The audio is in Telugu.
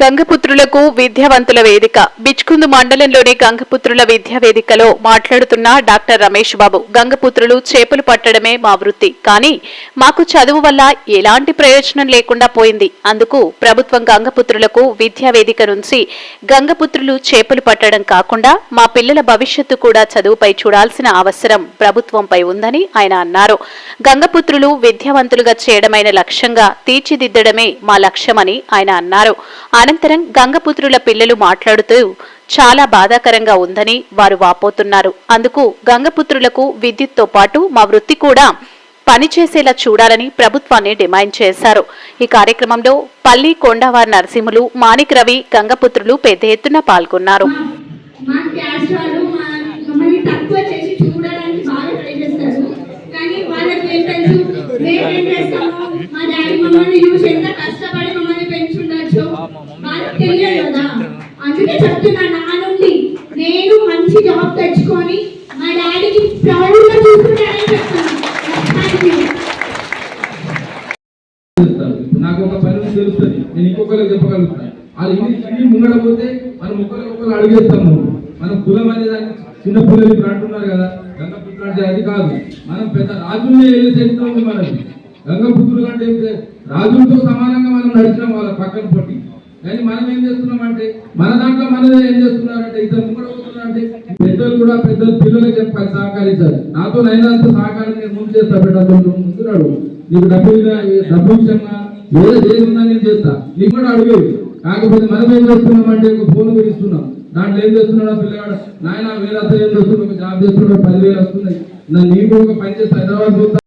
గంగపుత్రులకు విద్యావంతుల వేదిక. బిచ్కుందు మండలంలోని గంగపుత్రుల విద్యా వేదికలో మాట్లాడుతున్న డాక్టర్ రమేష్ బాబు గంగపుత్రులు చేపలు పట్టడమే మా వృత్తి. కానీ మాకు చదువు వల్ల ఎలాంటి ప్రయోజనం లేకుండా పోయింది. అందుకు ప్రభుత్వం గంగపుత్రులకు విద్యా వేదిక నుంచి గంగపుత్రులు చేపలు పట్టడం కాకుండా మా పిల్లల భవిష్యత్తు కూడా చదువుపై చూడాల్సిన అవసరం ప్రభుత్వంపై ఉందని ఆయన అన్నారు. గంగపుత్రులు విద్యావంతులుగా చేయడమైన లక్ష్యంగా తీర్చిదిద్దడమే మా లక్ష్యమని ఆయన అన్నారు. అనంతరం గంగపుత్రుల పిల్లలు మాట్లాడుతూ చాలా బాధాకరంగా ఉందని వారు వాపోతున్నారు. అందుకు గంగపుత్రులకు విద్యుత్తో పాటు మా వృత్తి కూడా పనిచేసేలా చూడాలని ప్రభుత్వాన్ని డిమాండ్ చేశారు. ఈ కార్యక్రమంలో పల్లి కొండవారి నరసింహులు మాణిక్ రవి గంగపుత్రులు పెద్ద ఎత్తున పాల్గొన్నారు. మా కానీ వాళ్ళకి ఏం తెలుసు? మేము ఏం చేస్తాము? మా డాడీ మమ్మల్ని చూసి ఎంత కష్టపడి వాళ్ళకి తెలియదు కదా. అందుకే చెప్తున్నా నా నుండి నేను మంచి జాబ్ తెచ్చుకొని మా డాడీకి ప్రౌడ్గా చూసుకుంటానని చెప్తున్నాను. నాకు ఒక పని తెలుస్తుంది. నేను ఇంకొకరికి చెప్పగలుగుతాను. అది ఇది ఇది ముంగడ పోతే మనం ఒకరికి ఒకరు అడిగేస్తాం మనం కులం అనే దాన్ని చిన్న పిల్లలు ఇప్పుడు అంటున్నారు కదా. గంగపుత్రుడు అంటే అది కాదు. మనం పెద్ద రాజుల్ని వెళ్ళి ఉంది మనకి గంగపుత్రుడు అంటే? రాజులతో సమానంగా మనం నడిచినాం వాళ్ళ పక్కన పొట్టి కానీ మనం ఏం చేస్తున్నామంటే మన దాంట్లో మనదే ఏం చేస్తున్నారంటే ఇద్దరు ముంగడ పోతున్నారంటే పెద్దలు కూడా పెద్దలు పిల్లలకు చెప్పాలి సహకరించాలి. నాతో అయినంత సహకారం నేను ముందు చేస్తా పెట్టాలి ముందు నడు నీకు డబ్బు డబ్బు విషయంగా ఏదో ఏది నేను చేస్తా. నీకు కూడా అడిగేవి కాకపోతే మనం ఏం చేస్తున్నామంటే ఒక ఫోన్ ఇస్తున్నాం దాంట్లో ఏం చేస్తున్నాడో పిల్లగాడు నాయన వేరే ఏం చేస్తున్నాడు జాబ్ చేస్తున్నాడు పదివేలు వస్తున్నాయి. నన్ను నీకు ఒక పని చేస్తా హైదరాబాద్ పోతా.